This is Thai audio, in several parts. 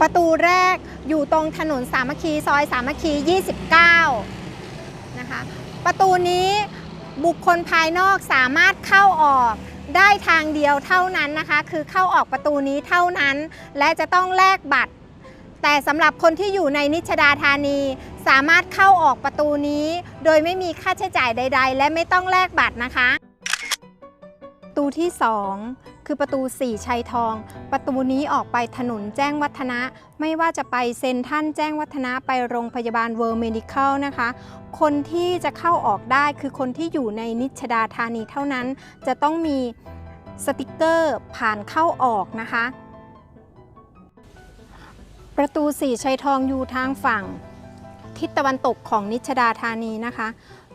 ประตูแรกอยู่ตรงถนนสามัคคีซอยสามัคคี 29 นะคะ ประตูนี้บุคคลภายนอกสามารถเข้าออกได้ทางเดียวเท่านั้นนะคะ คือเข้าออกประตูนี้เท่านั้น และจะต้องแลกบัตร แต่สำหรับคนที่อยู่ในนิชดาธานี สามารถเข้าออกประตูนี้ โดยไม่มีค่าใช้จ่ายใด ๆ และไม่ต้องแลกบัตรนะคะประ ตูที่ 2 คือประตูสี่ชัยทอง ประตูนี้ออกไปถนนแจ้งวัฒนะ ไม่ว่าจะไปเซ็นทรัลแจ้งวัฒนะไปโรงพยาบาลเวอร์เมดิคอลนะคะ คนที่จะเข้าออกได้คือคนที่อยู่ในนิชดาธานีเท่านั้น จะต้องมีสติกเกอร์ผ่านเข้าออกนะคะ ประตูสี่ชัยทองอยู่ทางฝั่ง ทิศตะวันตกของนิชดาธานีนะคะ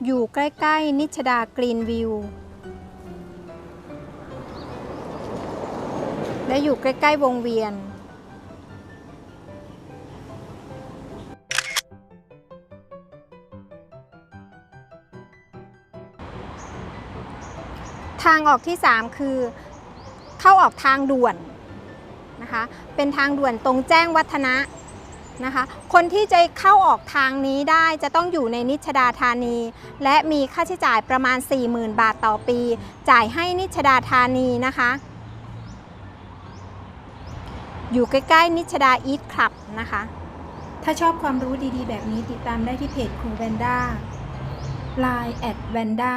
อยู่ใกล้ ๆ นิชดากรีนวิว และอยู่ใกล้ ๆ วงเวียน ทางออกที่ 3 คือ เข้าออกทางด่วนนะคะ เป็นทางด่วนตรงแจ้งวัฒนะนะคะ คนที่จะเข้าออกทางนี้ได้จะต้องอยู่ในนิชดาธานี และมีค่าใช้จ่ายประมาณ 40,000 บาทต่อปี จ่ายให้นิชดาธานีนะคะ อยู่ใกล้ ๆ นิชดาอีทคลับนะคะ ถ้าชอบความรู้ดีๆ แบบนี้ติดตามได้ที่เพจครูแวนด้า Line แอดแวนด้า